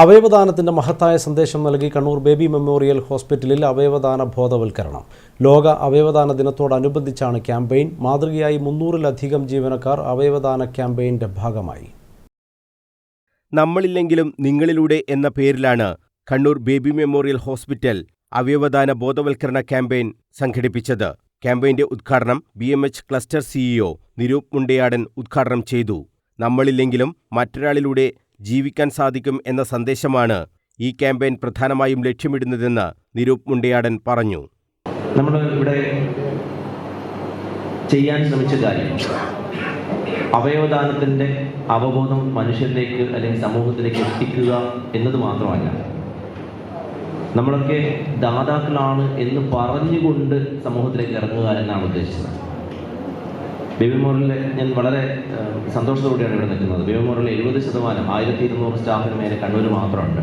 അവയവദാനത്തിന്റെ മഹത്തായ സന്ദേശം നൽകി കണ്ണൂർ ബേബി മെമ്മോറിയൽ ഹോസ്പിറ്റലിൽ അവയവദാന ബോധവൽക്കരണം. ലോക അവയവദാന ദിനത്തോടനുബന്ധിച്ചാണ് ക്യാമ്പയിൻ. മാതൃകയായി മുന്നൂറിലധികം ജീവനക്കാർ അവയവദാന ക്യാമ്പയിന്റെ ഭാഗമായി. നമ്മളില്ലെങ്കിലും നിങ്ങളിലൂടെ എന്ന പേരിലാണ് കണ്ണൂർ ബേബി മെമ്മോറിയൽ ഹോസ്പിറ്റൽ അവയവദാന ബോധവൽക്കരണ ക്യാമ്പയിൻ സംഘടിപ്പിച്ചത്. ക്യാമ്പയിന്റെ ഉദ്ഘാടനം B M H cluster CEO Niroop Mundayadan ഉദ്ഘാടനം ചെയ്തു. നമ്മളില്ലെങ്കിലും മറ്റൊരാളിലൂടെ ജീവിക്കാൻ സാധിക്കും എന്ന സന്ദേശമാണ് ഈ ക്യാമ്പയിൻ പ്രധാനമായും ലക്ഷ്യമിടുന്നതെന്ന് നിരൂപ് മുണ്ടയാടൻ പറഞ്ഞു. നമ്മൾ ഇവിടെ ചെയ്യാൻ ശ്രമിച്ച കാര്യം അവയവദാനത്തിന്റെ അവബോധം മനുഷ്യരിലേക്ക് അല്ലെങ്കിൽ സമൂഹത്തിലേക്ക് എത്തിക്കുക എന്നത് മാത്രമല്ല നമ്മളൊക്കെ ദാതാക്കളാണ് എന്ന് പറഞ്ഞുകൊണ്ട് സമൂഹത്തിലേക്ക് ഇറങ്ങുക എന്നാണ് ഉദ്ദേശിച്ചത്. ബേബി മോറിൽ ഞാൻ വളരെ സന്തോഷത്തോടെയാണ് ഇവിടെ നിൽക്കുന്നത്. ബേബി മോറിൽ എഴുപത് ശതമാനം ആയിരത്തി ഇരുന്നൂറ് സ്റ്റാഫിന് മേലെ കണ്ണൂർ മാത്രമുണ്ട്.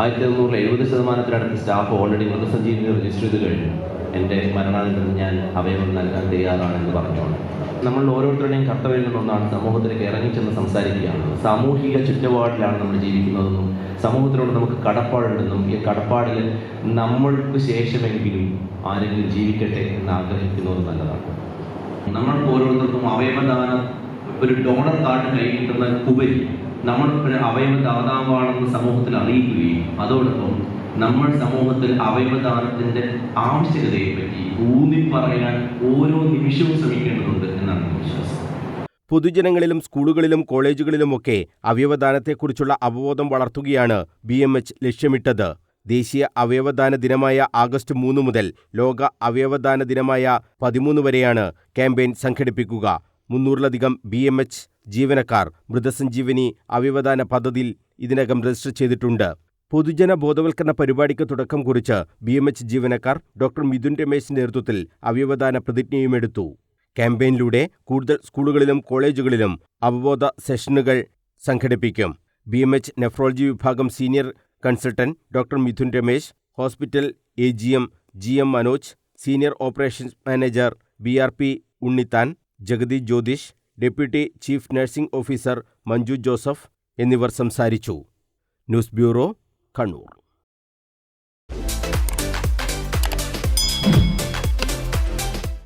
ആയിരത്തി ഇരുന്നൂറിൽ എഴുപത് ശതമാനത്തിനടുത്ത് സ്റ്റാഫ് ഓൾറെഡി മൃതസഞ്ജീവിനി രജിസ്റ്റർ ചെയ്ത് കഴിഞ്ഞു. എന്റെ മരണാനന്തരം ഞാൻ അവയവം നൽകാൻ തയ്യാറാണെന്ന് പറഞ്ഞുകൊണ്ട്. നമ്മൾ ഓരോരുത്തരുടെയും കർത്തവ്യങ്ങളിൽ ഒന്നാണ് സമൂഹത്തിലേക്ക് ഇറങ്ങിച്ചെന്ന് സംസാരിക്കുകയാണ്. സാമൂഹിക ചുറ്റുപാടിലാണ് നമ്മൾ ജീവിക്കുന്നതെന്നും സമൂഹത്തിനോട് നമുക്ക് കടപ്പാടുണ്ടെന്നും ഈ കടപ്പാടിൽ നമ്മൾക്ക് ശേഷമെങ്കിലും ആരെങ്കിലും ജീവിക്കട്ടെ എന്ന് ആഗ്രഹിക്കുന്നത് നല്ലതാണ്. നമ്മൾക്ക് ഓരോരുത്തർക്കും അവയവദാനം ഒരു ഡോണർ കാർഡ് കൈ കിട്ടുന്ന ഉപരി നമ്മൾ അവയവദാതാവാണെന്ന് സമൂഹത്തിൽ അറിയിക്കുകയും അതോടൊപ്പം നമ്മൾ സമൂഹത്തിൽ അവയവദാനത്തിന്റെ ആവശ്യകതയെ പറ്റി ഊന്നി പറയാൻ ഓരോ നിമിഷവും ശ്രമിക്കേണ്ടതുണ്ട് എന്നാണ് വിശ്വാസം. പൊതുജനങ്ങളിലും സ്കൂളുകളിലും കോളേജുകളിലുമൊക്കെ അവയവദാനത്തെക്കുറിച്ചുള്ള അവബോധം വളർത്തുകയാണ് ബി എം എച്ച് ലക്ഷ്യമിട്ടത്. ദേശീയ അവയവദാന ദിനമായ ആഗസ്റ്റ് മൂന്ന് മുതൽ ലോക അവയവദാന ദിനമായ പതിമൂന്ന് വരെയാണ് ക്യാമ്പയിൻ സംഘടിപ്പിക്കുക. മുന്നൂറിലധികം ബി എം എച്ച് ജീവനക്കാർ മൃതസഞ്ജീവനി അവയവദാന പദ്ധതിയിൽ ഇതിനകം രജിസ്റ്റർ ചെയ്തിട്ടുണ്ട്. പൊതുജന ബോധവൽക്കരണ പരിപാടിക്ക് തുടക്കം കുറിച്ച് ബി എം എച്ച് ജീവനക്കാർ ഡോക്ടർ മിഥുൻ രമേശിന്റെ നേതൃത്വത്തിൽ അവയവദാന പ്രതിജ്ഞയുമെടുത്തു ക്യാമ്പയിനിലൂടെ കൂടുതൽ സ്കൂളുകളിലും കോളേജുകളിലും അവബോധ സെഷനുകൾ സംഘടിപ്പിക്കും. ബി എം എച്ച് നെഫ്രോളജി വിഭാഗം senior consultant doctor Mithun Ramesh hospital A G M G M Manoj senior operations manager B R P Unnithan Jagathy Jyothish deputy chief nursing officer Manju Joseph എന്നിവർ സംസാരിച്ചു. News bureau Kannur.